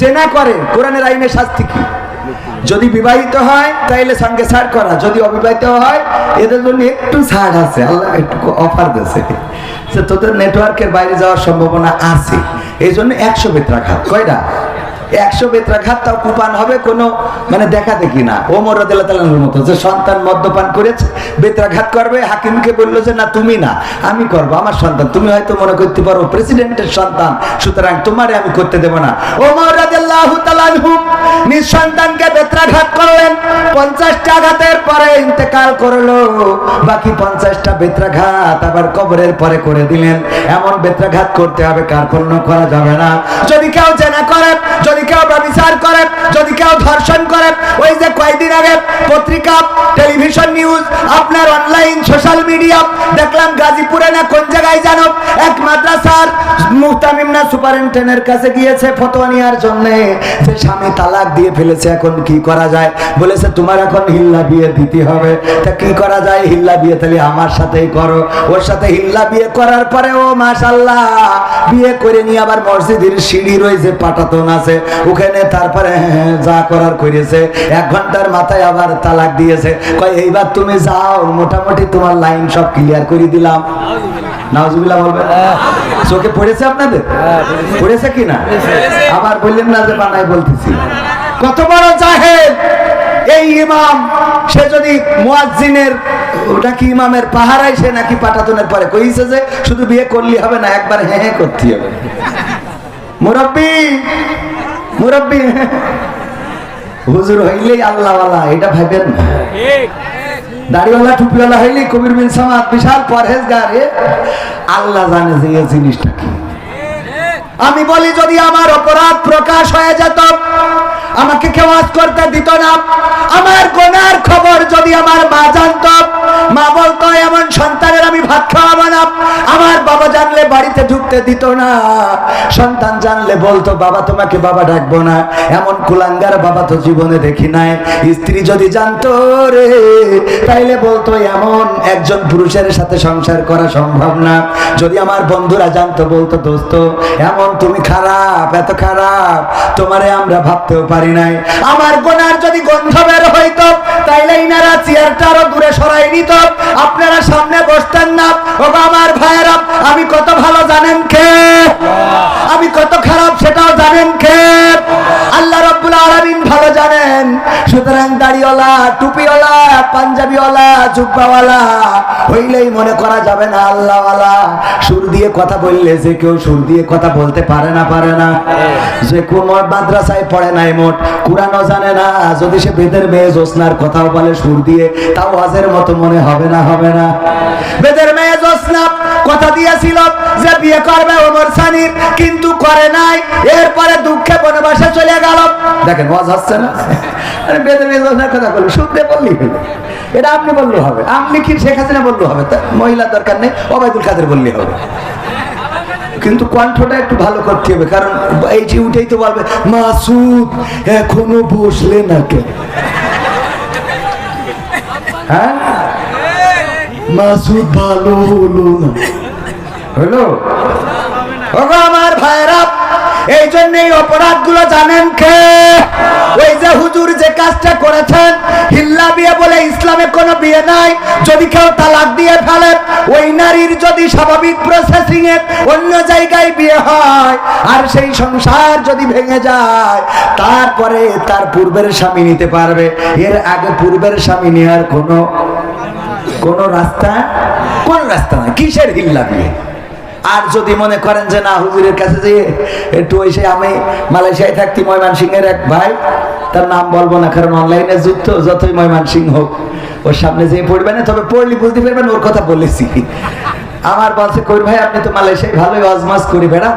চেনা করে, কোরআনের আইনের শাস্তি কি? যদি বিবাহিত হয়, তাইলে সঙ্গে ছাড় করা। যদি অবিবাহিত হয়, এদের জন্য একটু ছাড় আছে। আল্লাহ একটু অফার দিয়েছে। তোদের নেটওয়ার্কের বাইরে যাওয়ার সম্ভাবনা আছে। এই জন্য একশো বেত্রাঘাত। কয়টা? একশো বেত্রাঘাত তাও কুপান হবে, কোনো মানে দেখা দেখি না। ওমর রাদিয়াল্লাহু মতো যে সন্তান মদ্যপান করেছে বেত্রাঘাত করবে, হাকিমকে বলল যে, না, তুমি না, আমি করব, আমার সন্তান। তুমি হয়তো মনে করতে পারো প্রেসিডেন্টের সন্তান, সুতরাং তোমারে আমি করতে দেবো না। ওমর রাদিয়াল্লাহু তাআলা পঞ্চাশটা আঘাতের পরে ইন্তেকাল করল, বাকি পঞ্চাশটা বেত্রাঘাত আবার কবরের পরে করে দিলেন। এমন বেত্রাঘাত করতে হবে কার্পণ্য করা যাবে না। যদি কেউ জেনা করে, যদি কেউ ব্যবচার করে, যদি কেউ ধর্ষণ করে, ওই যে কয়েকদিন আগে পত্রিকা, টেলিভিশন নিউজ, আপনার অনলাইন, সোশ্যাল মিডিয়া, দেখলাম গাজীপুরে না কোন জায়গায় জানো, এক মাদ্রাসার মুহতামিমনা সুপারিনটেন্ডেন্টের কাছে গিয়েছে ফতোয়া নেওয়ার জন্য। যে স্বামী তালাক দিয়ে ফেলেছে, এখন কি করা যায়? বলেছে তোমার এখন হিল্লা বিয়ে দিতে হবে। তা কি করা যায়? হিল্লা বিয়ে তাহলে আমার সাথেই করো। ওর সাথে হিল্লা বিয়ে করার পরে ও মাশাল্লাহ বিয়ে করে নিয়ে আবার মসজিদের সিঁড়ি রয়েছে, পাটাতন আছে। ওখানে তারপরে যা করার করেছে। এক ঘণ্টার মাথায় আবার তালাক দিয়েছে। কয়, এইবার তুমি যাও, মোটামুটি তোমার লাইন সব ক্লিয়ার করে দিলাম। নাওজুবিল্লাহ বলবেন? চোখে পড়েছে আপনাদের? পড়েছে কি না আবার বললেন না যে বানাই বলতেছি। কত বড় জাহেদ এই ইমাম, সে যদি মুয়াজ্জিনের, ওটা কি ইমামের পাহারায় সে নাকি পাটাতনের পরে কইছে যে শুধু বিয়ে করলি হবে না, একবার হ্যাঁ হ্যাঁ করতে হবে। মুরব্বী মুরব্বী, হুজুর হইলেই আল্লাহওয়ালা, এটা ভাবেন না। দাড়িওয়ালা, টুপিওয়ালা হইলেই কবির বিন সামাদ, বিশাল পরহেজগার আল্লাহ জানে যে এই জিনিসটা কি। আমি বলি, যদি আমার অপরাধ প্রকাশ হয়ে যেত, আমাকে কেউ আজ করতে দিত না। আমার গোনার খবর যদি আমার মা জানত, মা ঢুকতে দিত না। সন্তান জানলে বলতো, বাবা, তোমাকে বাবা ডাকবো না। এমন কুলাঙ্গার বাবা তো জীবনে দেখি নাই। স্ত্রী যদি জানতো রে, তাইলে বলতো, এমন একজন পুরুষের সাথে সংসার করা সম্ভব না। যদি আমার বন্ধুরা জানতো, বলতো, দোস্ত, এমন তুমি খারাপ, এত খারাপ। তোমারে আমরা ভাবতেও পারি নাই। আমার গোনার যদি গন্ধ বের হইতো, তাইলে ইনারা চেয়ারটা আরও দূরে সরাই নিত। আপনারা সামনে বসতেন না। ও আমার পাঞ্জাবিওয়ালা, জুব্বাওয়ালা, হইলেই মনে করা যাবে না আল্লাহওয়ালা। সুর দিয়ে কথা বললে যে কেউ সুর দিয়ে কথা বলতে পারে না পারে না। যে মাদ্রাসায় পড়ে নাই মোট জানে না। যদি সে বেদের মেয়ে জোসনার কথাও বলে সুর দিয়ে, তাও মতো মনে হবে না হবে না। বেদের মেয়ে জোসনা কথা দিয়েছিল যে বিয়ে করবে ওমর সানির, কিন্তু করে নাই। এরপরে দুঃখে বনবাসে চলে গেল। দেখেন হচ্ছে না? বেদের মেয়ে জোসনার কথা বলব শুনতে বললি। এটা আপনি বললেও হবে। আপনি কি শেখ হাসিনা বললেও হবে? তা মহিলার দরকার নেই, ওবায়দুল কাদের বললে হবে। কিন্তু কণ্ঠটা একটু ভালো করতে হবে, কারণ এই যে উঠেই তো বলবে, মাসুদ, এখনও বসলে না কেন? হ্যাঁ? মাসুদ ভালো হলো না। হলো? আমার ভাইরা এই জন্য এই অপরাধগুলো জানেন কে? ওই যে হুজুর যে কাজটা করেছেন, হিল্লা বিয়ে বলে ইসলামে কোনো বিয়ে নাই, যদি কেউ তালাক দিয়ে ফেলে, ওই নারীর যদি স্বাভাবিক প্রসেসিং এ অন্য জায়গায় বিয়ে হয়, আর সেই সংসার যদি ভেঙে যায়, তারপরে তার পূর্বের স্বামী নিতে পারবে। এর আগে পূর্বের স্বামী নেওয়ার কোনো কোনো রাস্তা, কোন রাস্তা নাই। কিসের হিল্লা বিয়ে? আর যদি মনে করেন যে না, হুজুরের কাছে যে একটু ওই সে আমি মালয়েশিয়ায় থাকতি ময়মান সিংহের এক ভাই, তার নাম বলব না, কারণ অনলাইনে যুক্ত যতই ময়মান সিং হোক, ওর সামনে যে পড়বে না, তবে পড়লি বুঝতে পারবেন ওর কথা বলেছি। আমার বলছে কই ভাই, আপনি তো মালয়েশিয়ায় ভালোই অজমাস করে বেড়ান।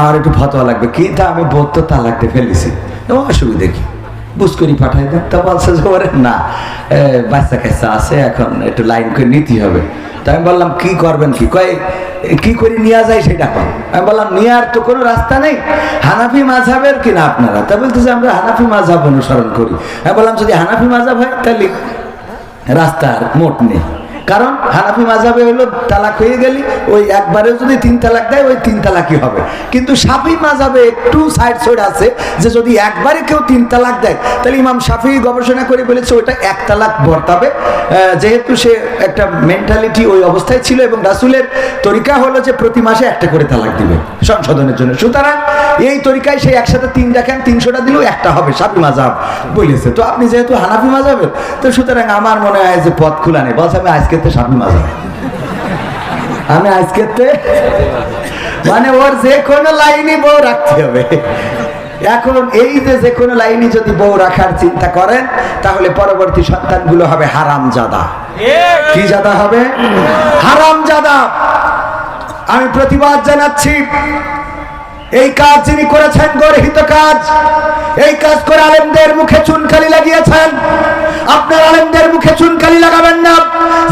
আমার একটু ফতোয়া লাগবে। কি তা আমি বলতো তালাকতে ফেলেছি। তো অসুবিধা কি? বুঝ করি পাঠাই দেন। তা বলছে যে না বাচ্চা কাচ্চা আছে, এখন একটু লাইন করে নিতে হবে। তা আমি বললাম, কি করবেন কি? কয়, কি করে নিয়ে যায় সেটা। কর আমি বললাম নেওয়ার তো কোনো রাস্তা নেই। হানাফি মাঝাবের কিনা আপনারা? তা বলতেছে, আমরা হানাফি মাঝাব অনুসরণ করি। আমি বললাম, যদি হানাফি মাঝাব হয় তাহলে রাস্তার মোট নেই। কারণ হানাফি মাঝাবে হলো তালাক হয়ে গেলি, ওই একবারে যদি তিন তালাক দেয়, ওই তিন তালাকই হবে। কিন্তু সাফি মাঝাবে একটু সাইড সাইড আছে যে যদি একবারে কেউ তিন তালাক দেয়, তাহলে ইমাম সাফি গবেষণা করে বলেছে ওটা এক তালাক বর্তাবে। যেহেতু সে একটা মেন্টালিটি ওই অবস্থায় ছিল এবং রাসুলের তরিকা হলো যে প্রতি মাসে একটা করে তালাক দিবে সংশোধনের জন্য। সুতরাং এই তরিকায় সে একসাথে তিন দেখেন তিনশোটা দিলেও একটা হবে, সাফি মাজাব বলেছে। তো আপনি যেহেতু হানাফি মাজাবের তো সুতরাং আমার মনে হয় যে পথ খোলা নেই। বলছে আমি আজকে তো সাফি মাজাব আমি আজকে মানে ওর যে কোনো লাইনই বউ রাখতে হবে। এখন এই যে যে কোনো লাইনে যদি বউ রাখার চিন্তা করেন, তাহলে পরবর্তী সন্তানগুলো হবে হারাম জাদা কি জাদা হবে? হারাম জাদা আমি প্রতিবাদ জানাচ্ছি। এই কাজ যিনি করেছেন গর্হিত কাজ। এই কাজ করে আলেমদের মুখে চুনকালি লাগিয়েছেন। আপনার আলেমদের মুখে চুনকালি লাগাবেন না।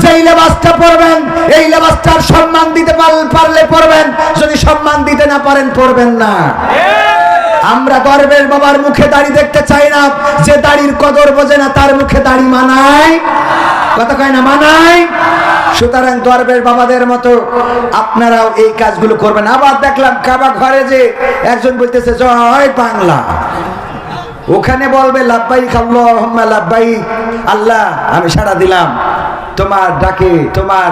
যেই লেবাসটা পরবেন এই লেবাসটার সম্মান দিতে পারলে পরবেন যদি সম্মান দিতে না পারেন পরবেন না। আমরা গর্বের বাবার মুখে দাড়ি দেখতে চাই না। যে দাড়ির কদর বোঝে না, তার মুখে দাড়ি মানায়। কথা কয় না, মানায়। সুতরাং গর্বের বাবাদের মতো আপনারাও এই কাজগুলো করবেন। আবার দেখলাম কাবা ঘরে যে একজন বলতেছে, জয় বাংলা। ওখানে বলবে লাভবাইক আল্লাহুম্মা লাভবাইক আল্লাহ, আমি সাড়া দিলাম। তোমার ডাকে, তোমার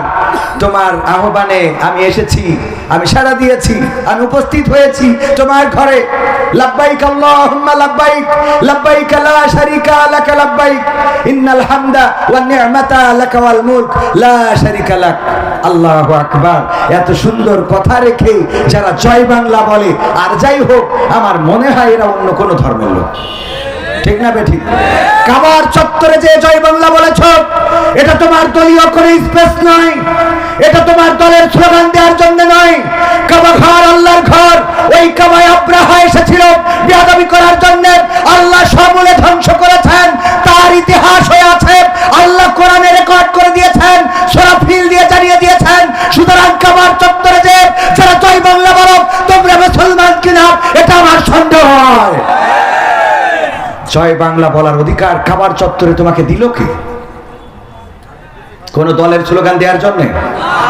তোমার আহ্বানে আমি এসেছি, আমি সাড়া দিয়েছি, আমি উপস্থিত হয়েছি তোমার ঘরে। লা লা আল্লাহু এত সুন্দর কথা রেখে যারা জয় বাংলা বলে, আর যাই হোক, আমার মনে হয় এরা অন্য কোনো ধর্মের লোক। ঠিক না বেঠিক? কাবার চত্বরে যে জয় বাংলা বলেছ, এটা তোমার দলীয় কোনো স্পেস নয়। জয় বাংলা বলার অধিকার খাবার চত্বরে তোমাকে দিল কে? কোন দলের স্লোগান দেওয়ার জন্য?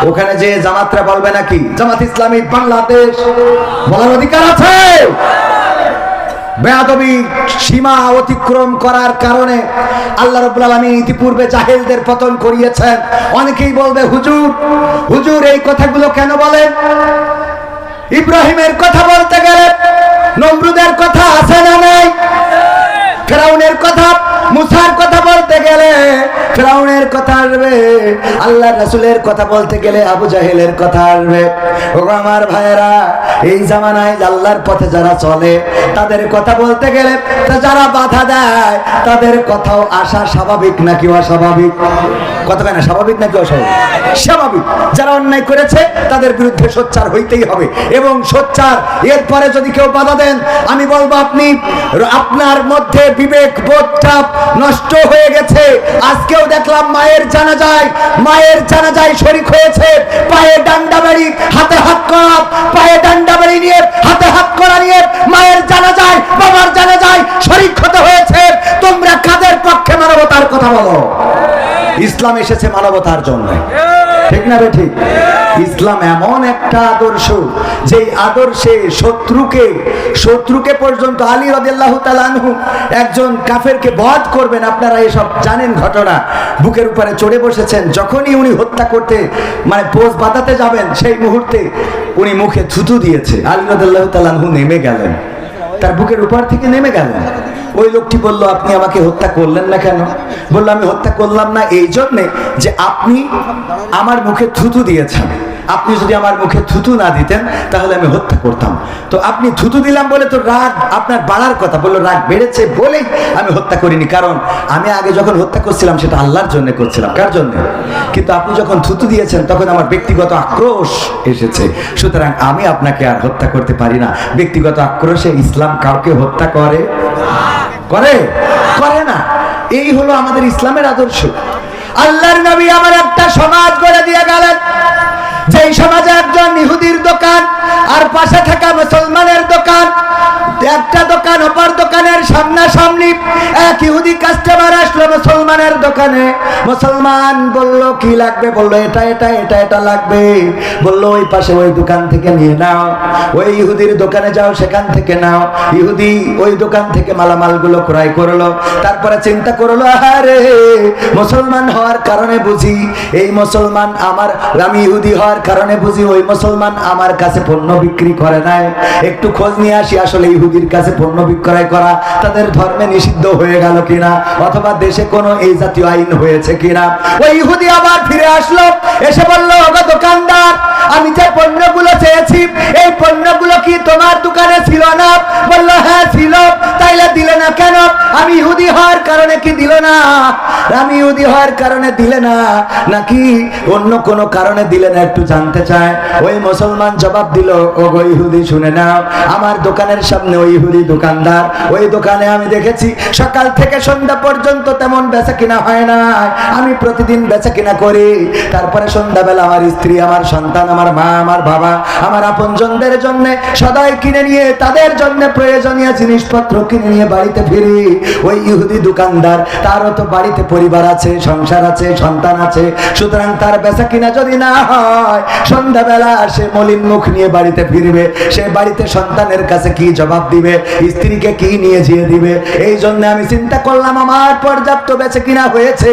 ওখানে যে জামাতরা বলবে নাকি, জামাত ইসলামী বাংলাদেশ বলার অধিকার আছে? বেয়াদবি সীমা অতিক্রম করার কারণে আল্লাহ ইতিপূর্বে জাহেলদের পতন করিয়েছেন। অনেকেই বলবে, হুজুর হুজুর, এই কথাগুলো কেন বলেন? ইব্রাহিমের কথা বলতে গেলে নমরুদের কথা আছে না নাই? ফেরাউনের কথা, মুসার কথা বলতে গেলে ফেরাউনের কথা আসবে আল্লাহ রাসুলের কথা বলতে গেলে আবু জাহেলের কথা আসবে। ও আমার ভাইয়েরা, এই জামানায় আল্লাহর পথে যারা চলে, তাদের কথা বলতে গেলে যারা বাধা দেয়, তাদের কথাও আসা স্বাভাবিক নাকি অস্বাভাবিক? কথা কেন স্বাভাবিক নাকি অস্বাভাবিক? স্বাভাবিক। যারা অন্যায় করেছে, তাদের বিরুদ্ধে সোচ্চার হইতেই হবে। এবং সোচ্চার, এরপরে যদি কেউ বাধা দেন, আমি বলব আপনি, আপনার মধ্যে বিবেক বোধটা নষ্ট হয়ে গেছে। আজকেও দেখলাম মায়ের জানা যায় মায়ের জানা যায় শরিক হয়েছে। পায়ে ডান্ডা বাড়ি, হাতে হাত করা, পায়ে ডান্ডা বাড়ি নিয়ে, হাতে হাত করা নিয়ে মায়ের জানা যায় বাবার জানা যায় শরিক হতে হয়েছে তোমরা কাদের পক্ষে মানবতার কথা বলো ইসলাম এসেছে মানবতার জন্য। ঠিক না রে ঠিক? ইসলাম এমন একটা আদর্শ যে আদর্শে শত্রুকে শত্রুকে পর্যন্ত আলী রদিল্লাহ তালানহু একজন কাফেরকে বধ করবেন। আপনারা এসব জানেন ঘটনা। বুকের উপরে চড়ে বসেছেন। যখনই উনি হত্যা করতে মানে পোজ বাঁধাতে যাবেন, সেই মুহূর্তে উনি মুখে থুতু দিয়েছে। আলী রদিল্লাহ তালানহু নেমে গেলেন। তার বুকের উপর থেকে নেমে গেলেন। ওই লোকটি বলল, আপনি আমাকে হত্যা করলেন না কেন? বলল, আমি হত্যা করলাম না, এই জন্যে যে আপনি আমার মুখে থুতু দিয়েছেন। আপনি যদি আমার মুখে থুতু না দিতেন, তাহলে আমি হত্যা করতাম। তো আপনি থুতু দিলাম বলে তো রাগ আপনার বাড়ার কথা, বলল রাগ বেড়েছে বলেই আমি হত্যা করিনি। কারণ আমি আগে যখন হত্যা করছিলাম, সেটা আল্লাহর জন্য করছিলাম। কার জন্য? কিন্তু আপনি যখন থুতু দিয়েছেন, তখন আমার ব্যক্তিগত আক্রোশ এসেছে। সুতরাং আমি আপনাকে আর হত্যা করতে পারি না। ব্যক্তিগত আক্রোশে ইসলাম কাউকে হত্যা করে? করে? করে না। এই হলো আমাদের ইসলামের আদর্শ। আল্লাহর নবী আমার একটা সমাজ গড়ে দিয়ে গেলেন। যেই সমাজে একজন ইহুদির দোকান, আর পাশে থাকা মুসলমানের দোকান, একটা দোকান অপর দোকানে দোকানের সামনাসামনি এক ইহুদি কাস্টমার আসলো মুসলমানের দোকানে। মুসলমান বলল, কি লাগবে? বলল, এটা এটা এটা এটা লাগবে। বলল, ওই পাশে ওই দোকান থেকে নিয়ে নাও। ওই ইহুদির দোকানে যাও, সেখান থেকে নাও। ইহুদি ওই দোকান থেকে মালামালগুলো ক্রয় করল। তারপরে চিন্তা করল আরে মুসলমান হওয়ার কারণে বুঝি এই মুসলমান আমার আমি ইহুদি হওয়ার কারণে বুঝি ওই মুসলমান আমার কাছে পণ্য বিক্রি করে নাই। একটু খোঁজ নিয়ে আসি, আসলে ইহুদির কাছে পণ্য বিক্রয় করা তাদের ধর্মে নিষিদ্ধ হয়ে গেল কিনা, অথবা দেশে কোনো এই জাতীয় আইন হয়েছে কিনা। ওই ইহুদি আবার ফিরে আসলো, এসে বলল, ওগো দোকানদার, আমি যে পণ্যগুলো চেয়েছি, এই পণ্যগুলো কি তোমার দোকানে ছিল না? বলল হ্যাঁ ছিল, তাইলে দিলে না কেন? আমি ইহুদি হওয়ার কারণে কি দিল না? আমি ইহুদি হওয়ার কারণে দিলে না, নাকি অন্য কোনো কারণে দিলে না? একটু জানতে চায়। ওই মুসলমান জবাব দিল ও গো ইহুদি, শুনে নাও, আমার দোকানের সামনে ওই ইহুদি দোকানদার, ওই দোকানে আমি দেখেছি সকাল থেকে সন্ধ্যা পর্যন্ত তেমন বেচা কিনা হয় না আমি প্রতিদিন বেচা কিনা করি। তারপরে সন্ধ্যাবেলা আমার স্ত্রী, আমার সন্তান, আমার মা, আমার বাবা, আমার আপনজনদের জন্য সদাই কিনে নিয়ে, তাদের জন্য প্রয়োজনীয় জিনিসপত্র কিনে নিয়ে বাড়িতে ফিরি। ওই ইহুদি দোকানদার, তারও তো বাড়িতে পরিবার আছে, সংসার আছে, সন্তান আছে, সুতরাং তার বেচা কিনা যদি না হয় সন্ধ্যাবেলা সে মলিন মুখ নিয়ে বাড়িতে ফিরবে। সে বাড়িতে সন্তানের কাছে কি জবাব দিবে? স্ত্রীকে কি নিয়ে যেয়ে দিবে? এই জন্য আমি চিন্তা করলাম, আমার পর্যাপ্ত বেচে কিনা হয়েছে।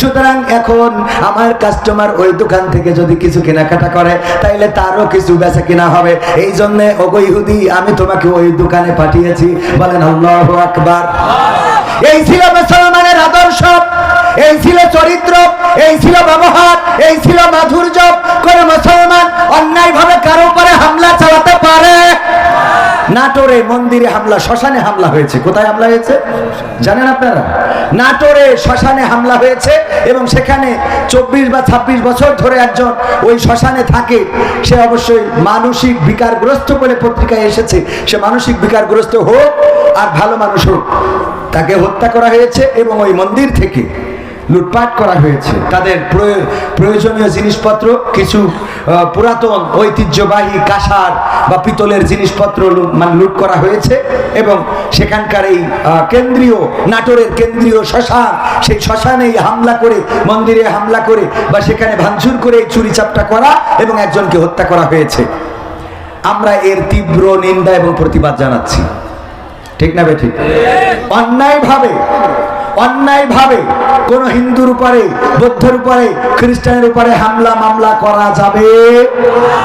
সুতরাং এখন আমার কাস্টমার ওই দোকান থেকে যদি কিছু কেনাকাটা করে, তাইলে তারও কিছু বেচা কিনা হবে। এই জন্য, ওগো ইহুদি, আমি তোমাকে ওই দোকানে পাঠিয়েছি। বলেন আল্লাহ আকবার। এই ছিল মুসলমানের আদর্শ। এই ছিল চরিত্র, এই ছিল ব্যবহার, এই ছিল মাধুর্য। করে মুসলমান অন্যায় ভাবে কারও উপরে হামলা চালাতে পারে। নাটোরে মন্দিরে হামলা, শ্মশানে হামলা হয়েছে। কোথায় হামলা হয়েছে? জানেন আপনারা? নাটোরে শ্মশানে হামলা হয়েছে এবং সেখানে চব্বিশ বা ছাব্বিশ বছর ধরে একজন ওই শ্মশানে থাকে। সে অবশ্যই মানসিক বিকারগ্রস্ত বলে পত্রিকায় এসেছে। সে মানসিক বিকারগ্রস্ত হোক আর ভালো মানুষ হোক, তাকে হত্যা করা হয়েছে এবং ওই মন্দির থেকে লুটপাট করা হয়েছে। তাদের প্রয়- প্রয়োজনীয় জিনিসপত্র, কিছু পুরাতন ঐতিহ্যবাহী কাঁসার বা পিতলের জিনিসপত্র মানে লুট করা হয়েছে এবং সেখানকার এই কেন্দ্রীয়, নাটোরের কেন্দ্রীয় শ্মশান, সেই শ্মশানেই হামলা করে, মন্দিরে হামলা করে বা সেখানে ভাঙচুর করে চুরি চাপটা করা এবং একজনকে হত্যা করা হয়েছে। আমরা এর তীব্র নিন্দা এবং প্রতিবাদ জানাচ্ছি। ঠিক না বেঠিক অন্যায় ভাবে অন্যায় ভাবে কোন হিন্দুর উপরে, বৌদ্ধের উপরে, খ্রিস্টানের উপরে হামলা, মামলা করা যাবে।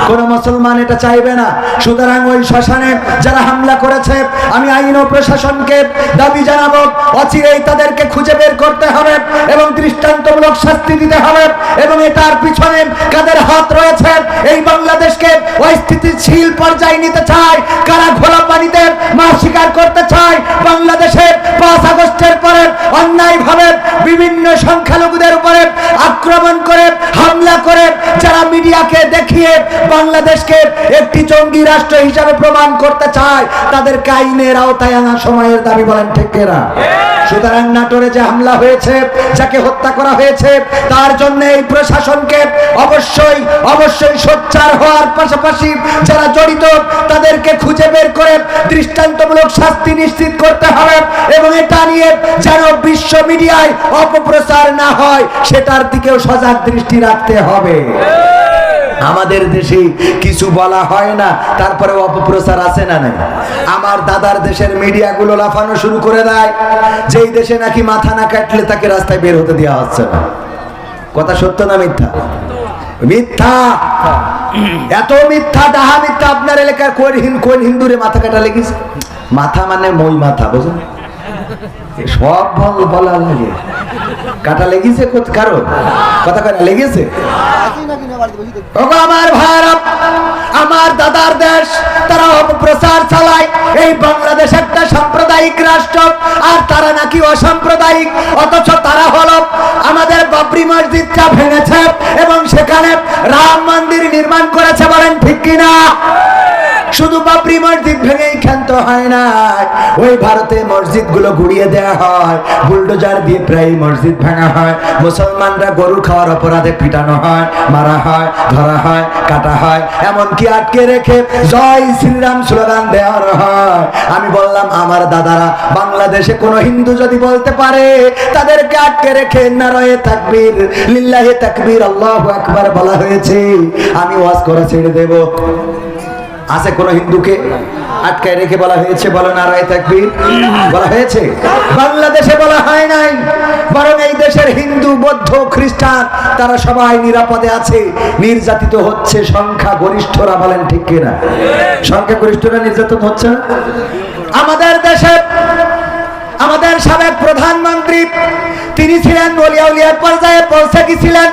কোন মুসলমান এটা চাইবে না। সুতরাং ওই শ্মশানে যারা হামলা করেছে, আমি আইন ও প্রশাসনকে দাবি জানাব, অচিরেই তাদেরকে খুঁজে বের করতে হবে এবং দৃষ্টান্তমূলক শাস্তি দিতে হবে এবং এটার পিছনে কাদের হাত রয়েছে, এই বাংলাদেশকে অস্থিতিশীল পর্যায়ে নিতে চায়, কারা ঘোলা পানিতে মাছ শিকার করতে চায় বাংলাদেশের পাঁচ আগস্টের পরে অন্যায় ভাবে বিভিন্ন সংখ্যালঘুদের উপরে আক্রমণ করে হামলা করে যারা মিডিয়াকে দেখিয়ে বাংলাদেশকে একটি জঙ্গি রাষ্ট্র হিসাবে প্রমাণ করতে চায় তাদেরকে আইনের আওতায় আনা সময়ের দাবি বলেন ঠিকেরা সুতরাং নাটোরে যে হামলা হয়েছে যাকে হত্যা করা হয়েছে তার জন্য এই প্রশাসনকে অবশ্যই অবশ্যই সোচ্চার হওয়ার পাশাপাশি যারা জড়িত তাদেরকে খুঁজে বের করে দৃষ্টান্তমূলক শাস্তি নিশ্চিত করতে হবে এবং এটা নিয়ে যেন বিশ্ব মিডিয়ায় অপপ্রচার না হয়, সেটার দিকেও সজাগ দৃষ্টি রাখতে হবে। আমাদের দেশে কিছু বলা হয় না তারপরে অপপ্রচার আছে না নাই? আমার দাদার দেশের মিডিয়াগুলো লাফানো শুরু করে দেয়। যেই দেশে নাকি মাথা না কাটলে তাকে রাস্তায় বের হতে দেওয়া হচ্ছে না। কথা সত্য না মিথ্যা? মিথ্যা! এত মিথ্যা, ডাহা মিথ্যা আপনার এলাকার কোন হিন কোন হিন্দুরে মাথা কাটা লেগেছে? মাথা মানে মই মাথা, বুঝুন? সব বল বলা লাগে। কাটা লেগেছে কারও? কথা লেগেছে? আমার আমার দাদার দেশ, তারা অপপ্রচার চালায়। এই বাংলাদেশ একটা সাম্প্রদায়িক রাষ্ট্র, আর তারা নাকি অসাম্প্রদায়িক। অথচ তারা হলো আমাদের বাবরি মসজিদটা ভেঙেছে, এবং সেখানে রাম মন্দির নির্মাণ করেছে বলেন ঠিক কিনা? শুধু বাবরি মসজিদ ভেঙেই ক্ষান্ত হয় না। ওই ভারতে মসজিদগুলো গুড়িয়ে দেওয়া হয়। বুলডোজার দিয়ে প্রায় মসজিদ ভাঙা হয়। মুসলমানরা গরু খাওয়ার অপরাধে পিটানো হয়, মারা হয়, ধরা হয়, কাটা হয়। এমনকি আটকে রেখে জয় শ্রীরাম স্লোগান দেওয়ার হয়। আমি বললাম, আমার দাদারা, বাংলাদেশে কোনো হিন্দু যদি বলতে পারে, তাদেরকে আটকে রেখে নারয়ে তাকবীর, লিল্লাহে তাকবীর, আল্লাহু আকবার বলা হয়েছে। আমি ওয়াজ করে ছেড়ে দেব। আছে কোন হিন্দুকে? আটকায় রেখে বলা হয়েছে বলো নারায় তাকবীর। বলা হয়েছে বাংলাদেশে বলা হয় নাই। বরং এই দেশের হিন্দু বৌদ্ধ খ্রিস্টান তারা সবাই নিরাপদে আছে। নির্যাতিত হচ্ছে সংখ্যা গরিষ্ঠরা বলেন ঠিক কিনা? সংখ্যা গরিষ্ঠরা নির্যাতন হচ্ছে না? আমাদের দেশে আমাদের সাবেক প্রধানমন্ত্রী তিনি ছিলেন বলিয়াউলিয়ার পর্যায়ে পৌঁছে গেছিলেন।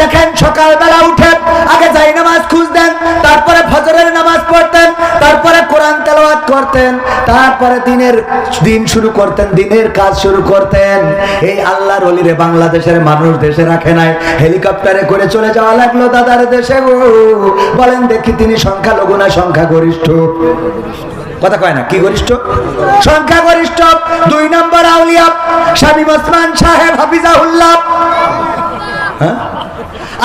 দেখেন, সকালবেলা উঠে আগে যাই নামাজ খুঁজতেন, তারপরে ফজরের নামাজ পড়তেন, তারপরে কোরআন তেলাওয়াত করতেন, তারপরে দিনের দিন শুরু করতেন, দিনের কাজ শুরু করতেন। এই আল্লাহর অলিরে বাংলাদেশের মানুষ দেশে রাখে নাই। হেলিকপ্টারে করে চলে যাওয়া লাগল দাদার দেশে বলেন দেখি তিনি সংখ্যালঘু না সংখ্যা গরিষ্ঠ কথা কয় না, কি গরিষ্ঠ সংখ্যা গরিষ্ঠ দুই নম্বর আউলিয়া, স্বামী ওসমান সাহেব হাফিজাহুল্লাহ হ্যাঁ?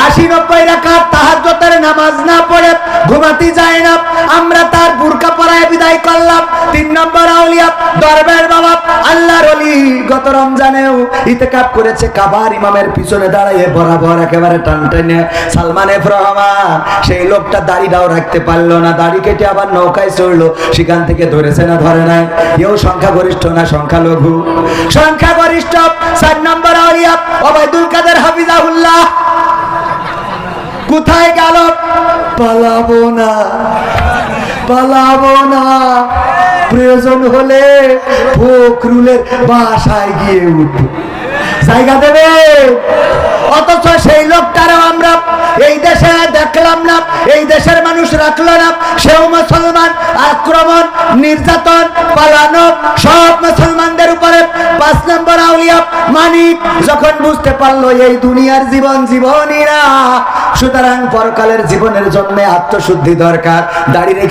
আশি নব্বই রাকাত তাহাজ্জুদের নামাজ না পড়ে ঘুমাতে যায় না। আমরা তার বুরকা পরায় বিদায় করলাম। তিন নম্বর আউলিয়া, দরবার বাবা, আল্লাহর ওলি গত রমজানেও ইতেকাপ করেছে। কাবার ইমামের পিছনে দাঁড়িয়ে বরাবর একেবারে টান টেনে সালমান রহমান, সেই লোকটা দাড়িটাও রাখতে পারল না। দাড়ি কেটে আবার নৌকায় চড়লো। সেখান থেকে ধরেছে না, ধরে নাই। এও সংখ্যা গরিষ্ঠ না সংখ্যা লঘু সংখ্যা গরিষ্ঠ চার নম্বর আউলিয়া, ওবায়দুল কাদের হাফিজাহুল্লাহ। কোথায় গেল? পালাবো না। পালাবো না। প্রয়োজন হলে ফখরুলের বাসায় গিয়ে উঠবো। জায়গা দেবে? অথচ সেই লোকটারও আমরা এই দেশে দেখলাম না, এই দেশের মানুষ রাখল না। সেও মুসলমান, আক্রমণ, নির্যাতন, পালানো, সব মুসলমানদের উপরে পাঁচ নম্বর আউলিয়া মানিক যখন বুঝতে পারল এই দুনিয়ার জীবন জীবনই না, সুতরাং পরকালের জীবনের জন্য আত্মশুদ্ধি দরকার। দাড়ি রেখে